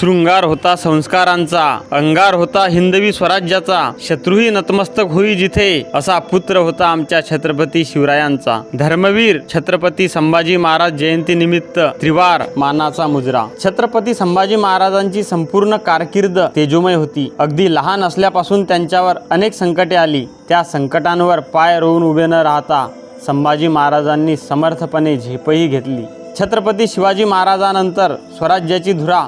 शृंगार होता संस्कारांचा अंगार होता हिंदवी स्वराज्याचा शत्रूही नतमस्तक होई जिथे असा पुत्र होता आमच्या छत्रपती शिवरायांचा. धर्मवीर छत्रपती संभाजी महाराज जयंती निमित्त त्रिवार मानाचा मुजरा. छत्रपती संभाजी महाराजांची संपूर्ण कारकीर्द तेजोमय होती. अगदी लहान असल्यापासून त्यांच्यावर अनेक संकटे आली. त्या संकटांवर पाय रोवून उभे न राहता संभाजी महाराजांनी समर्थपणे झेपही घेतली. छत्रपती शिवाजी महाराजानंतर स्वराज्याची धुरा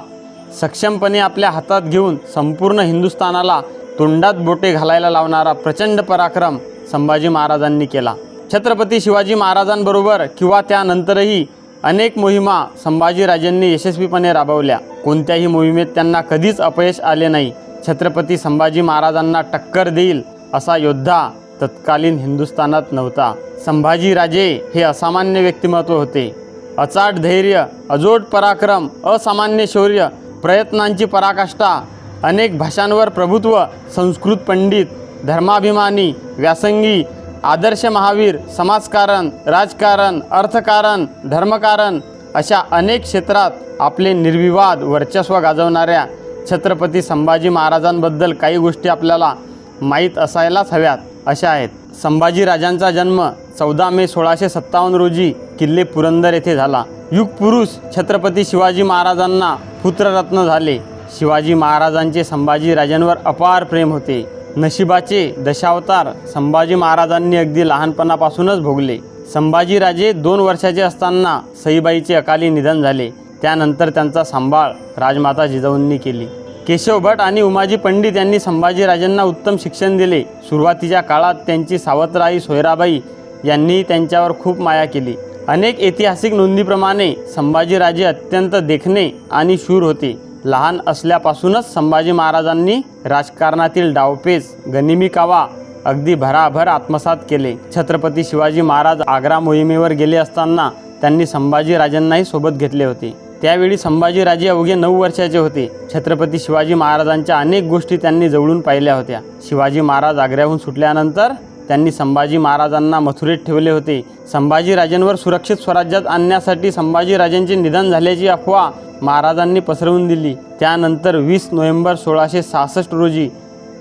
सक्षमपणे आपल्या हातात घेऊन संपूर्ण हिंदुस्थानाला तोंडात बोटे घालायला लावणारा प्रचंड पराक्रम संभाजी महाराजांनी केला. छत्रपती शिवाजी महाराजांबरोबर किंवा त्यानंतरही अनेक मोहिमा संभाजीराजांनी यशस्वीपणे राबवल्या. कोणत्याही मोहिमेत त्यांना कधीच अपयश आले नाही. छत्रपती संभाजी महाराजांना टक्कर देईल असा योद्धा तत्कालीन हिंदुस्थानात नव्हता. संभाजीराजे हे असामान्य व्यक्तिमत्व होते. अचाट धैर्य अजोड पराक्रम असामान्य शौर्य प्रयत्नांची पराकाष्ठा अनेक भाषांवर प्रभुत्व संस्कृत पंडित धर्माभिमानी व्यासंगी आदर्श महावीर समाजकारण राजकारण अर्थकारण धर्मकारण अशा अनेक क्षेत्रात आपले निर्विवाद वर्चस्व गाजवणाऱ्या छत्रपती संभाजी महाराजांबद्दल काही गोष्टी आपल्याला माहीत असायलाच हव्यात. अशा आहेत. संभाजी राजांचा जन्म चौदा मे सोळाशे सत्तावन्न रोजी किल्ले पुरंदर येथे झाला. युगपुरुष छत्रपती शिवाजी महाराजांना पुत्ररत्न झाले. शिवाजी महाराजांचे संभाजीराजांवर अपार प्रेम होते. नशिबाचे दशावतार संभाजी महाराजांनी अगदी लहानपणापासूनच भोगले. संभाजीराजे दोन वर्षाचे असताना सईबाईचे अकाली निधन झाले. त्यानंतर त्यांचा सांभाळ राजमाता जिजाऊंनी केली. केशव भट आणि उमाजी पंडित यांनी संभाजीराजांना उत्तम शिक्षण दिले. सुरुवातीच्या काळात त्यांची सावत्र आई सोयराबाई यांनी त्यांच्यावर खूप माया केली. अनेक ऐतिहासिक नोंदीप्रमाणे संभाजीराजे अत्यंत देखणे आणि शूर होते. लहान असल्यापासूनच संभाजी महाराजांनी राजकारणातील डावपेच गनिमी कावा अगदी भराभर आत्मसात केले. छत्रपती शिवाजी महाराज आग्रा मोहिमेवर गेले असताना त्यांनी संभाजीराजांनाही सोबत घेतले होते. त्यावेळी संभाजीराजे अवघे नऊ वर्षाचे होते. छत्रपती शिवाजी महाराजांच्या अनेक गोष्टी त्यांनी जवळून पाहिल्या होत्या. शिवाजी महाराज आग्र्याहून सुटल्यानंतर त्यांनी संभाजी महाराजांना मथुरेत ठेवले होते. संभाजीराजांवर सुरक्षित स्वराज्यात आणण्यासाठी संभाजीराजांचे निधन झाल्याची अफवा महाराजांनी पसरवून दिली. त्यानंतर वीस नोव्हेंबर सोळाशे सहासष्ट रोजी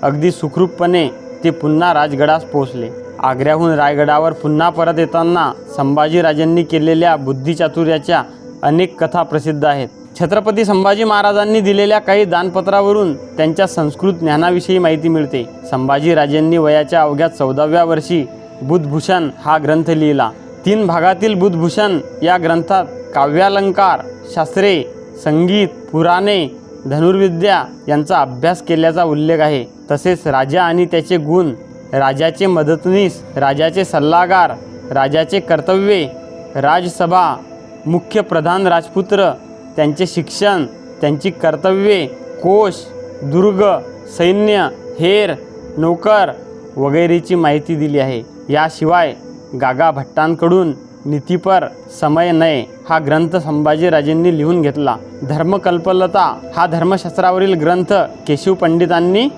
अगदी सुखरूपपणे ते पुन्हा राजगडास पोहोचले. आग्र्याहून रायगडावर पुन्हा परत येताना संभाजीराजांनी केलेल्या बुद्धिचातुर्याच्या अनेक कथा प्रसिद्ध आहेत. छत्रपती संभाजी महाराजांनी दिलेल्या काही दानपत्रावरून त्यांच्या संस्कृत ज्ञानाविषयी माहिती मिळते. संभाजीराजेंनी वयाच्या अवघ्या चौदाव्या वर्षी बुधभूषण हा ग्रंथ लिहिला. तीन भागातील बुधभूषण या ग्रंथात काव्यालंकार शास्त्रे संगीत पुराणे धनुर्विद्या यांचा अभ्यास केल्याचा उल्लेख आहे. तसेच राजा आणि त्याचे गुण राजाचे मदतनीस राजाचे सल्लागार राजाचे कर्तव्ये राजसभा मुख्य प्रधान राजपुत्र त्यांचे शिक्षण त्यांची कर्तव्ये कोश दुर्ग सैन्य हेर नोकर वगैरेची माहिती दिली आहे. याशिवाय गागा भट्टांकडून नीतीपर समय नये हा ग्रंथ संभाजीराजेंनी लिहून घेतला. धर्मकल्पलता हा धर्मशास्त्रावरील ग्रंथ केशव पंडितांनी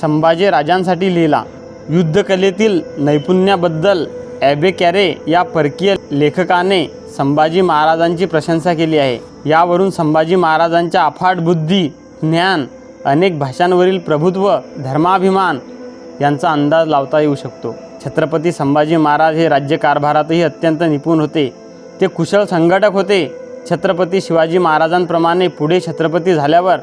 संभाजी राजांसाठी लिहिला. युद्धकलेतील नैपुण्याबद्दल ॲबे कॅरे या परकीय लेखकाने संभाजी महाराजांची प्रशंसा केली आहे. यावरून संभाजी महाराजांच्या अफाट बुद्धी ज्ञान अनेक भाषांवरील प्रभुत्व धर्माभिमान यांचा अंदाज लावता येऊ शकतो. छत्रपती संभाजी महाराज हे राज्यकारभारातही अत्यंत निपुण होते. ते कुशल संघटक होते. छत्रपती शिवाजी महाराजांप्रमाणे पुढे छत्रपती झाल्यावर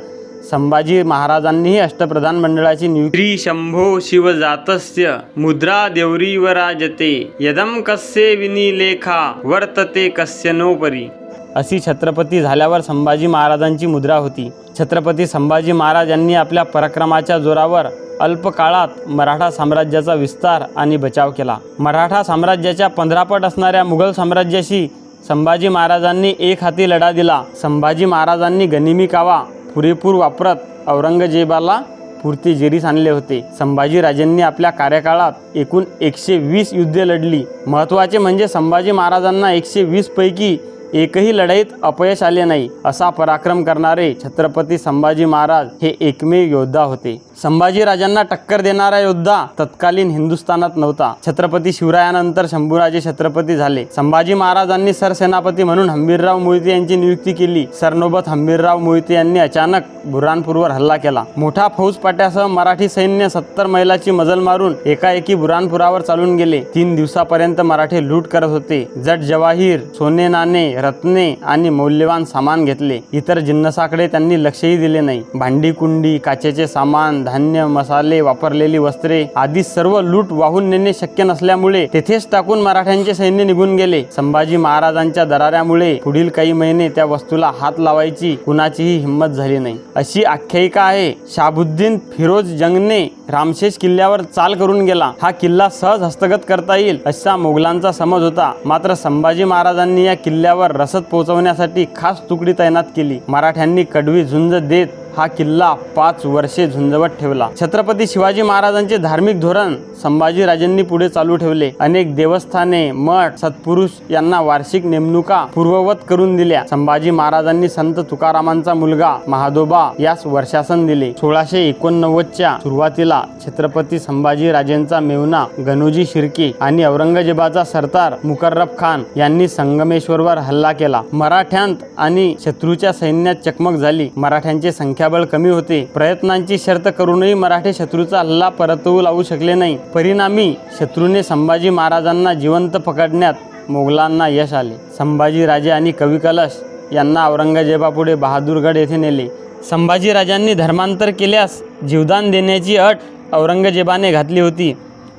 संभाजी महाराजांनीही अष्टप्रधान मंडळाची नियुक्ती शंभो शंभो शिवजातस्य मुद्रा देवरीवराजते यदम कस्य विनिलेखा वर्तते कस्य नोपरी। अशी छत्रपती झाल्यावर संभाजी महाराजांची मुद्रा होती. छत्रपती संभाजी महाराज यांनी आपल्या पराक्रमाच्या जोरावर अल्प काळात मराठा साम्राज्याचा विस्तार आणि बचाव केला. मराठा साम्राज्याच्या पंधरापट असणाऱ्या मुघल साम्राज्याशी संभाजी महाराजांनी एक हाती लढा दिला. संभाजी महाराजांनी गनिमी कावा पुरेपूर वापरत औरंगजेबाला पुरते जेरीस आणले होते. संभाजीराजेंनी आपल्या कार्यकाळात एकूण एकशे वीस युद्धे लढली. महत्त्वाचे म्हणजे संभाजी महाराजांना एकशे वीसपैकी एकही लढाईत अपयश आले नाही असा पराक्रम करणारे छत्रपती संभाजी महाराज हे एकमेव योद्धा होते. संभाजीराजांना टक्कर देणारा योद्धा तत्कालीन हिंदुस्थानात नव्हता. छत्रपती शिवरायानंतर शंभूराजे छत्रपती झाले. संभाजी महाराजांनी सरसेनापती म्हणून हंबीरराव मोहिते यांची नियुक्ती केली. सरनोबत हंबीरराव मोहिते यांनी अचानक बुरानपूरवर हल्ला केला. मोठा फौजपाट्यासह मराठी सैन्य सत्तर मैलाची मजल मारून एकाएकी बुरानपुरावर चालून गेले. तीन दिवसापर्यंत मराठे लूट करत होते. जट जवाहीर सोने नाणे रत्ने आणि मौल्यवान सामान घेतले. इतर जिन्नसाकडे त्यांनी लक्षही दिले नाही. भांडी कुंडी काचेचे सामान धान्य मसाले वापरलेली वस्त्रे आदी सर्व लूट वाहून नेणे शक्य नसल्यामुळे तेथेच टाकून मराठ्यांचे सैन्य निघून गेले. संभाजी महाराजांच्या दराऱ्यामुळे पुढील काही महिने त्या वस्तूला हात लावायची कुणाचीही हिंमत झाली नाही. अशी आख्यायिका आहे शाबुद्दीन फिरोज जंगने रामशेष किल्ल्यावर चाल करून गेला. हा किल्ला सहज हस्तगत करता येईल असा मोगलांचा समज होता. मात्र संभाजी महाराजांनी या किल्ल्यावर रसद पोहोचवण्यासाठी खास तुकडी तैनात केली. मराठ्यांनी कडवी झुंज देत हा किल्ला पाच वर्षे झुंजवत ठेवला. छत्रपती शिवाजी महाराजांचे धार्मिक धोरण संभाजीराजेंनी पुढे चालू ठेवले. अनेक देवस्थाने मठ सत्पुरुष यांना वार्षिक नेमणुका पूर्ववत करून दिल्या. संभाजी महाराजांनी संत तुकारामांचा मुलगा महादोबा यास वर्षासन दिले. सोळाशे एकोणनव्वदच्या सुरुवातीला छत्रपती संभाजीराजेंचा मेवना गणोजी शिर्के आणि औरंगजेबाचा सरदार मुकर्रब खान यांनी संगमेश्वरवर हल्ला केला. मराठ्यांत आणि शत्रूच्या सैन्यात चकमक झाली. मराठ्यांची संख्या संख्याबळ कमी होते. प्रयत्नांची शर्त करूनही मराठे शत्रूचा हल्ला परतवू लावू शकले नाही. परिणामी शत्रूने संभाजी महाराजांना जिवंत पकडण्यात मोगलांना यश आले. संभाजीराजे आणि कवी कलश यांना औरंगजेबापुढे बहादूरगड येथे नेले. संभाजीराजांनी धर्मांतर केल्यास जीवदान देण्याची अट औरंगजेबाने घातली होती.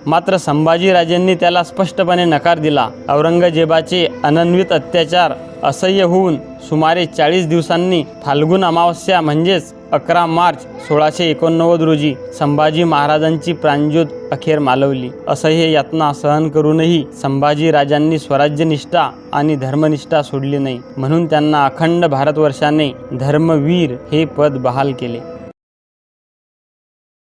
मात्र संभाजीराजेंनी त्याला स्पष्टपणे नकार दिला. औरंगजेबाचे अनन्वित अत्याचार असह्य होऊन सुमारे चाळीस दिवसांनी फाल्गुन अमावस्या म्हणजेच अकरा मार्च सोळाशे एकोणनव्वद रोजी संभाजी महाराजांची प्राणज्योत अखेर मालवली. असह्य यातना सहन करूनही संभाजी राजांनी स्वराज्यनिष्ठा आणि धर्मनिष्ठा सोडली नाही. म्हणून त्यांना अखंड भारतवर्षाने धर्मवीर हे पद बहाल केले.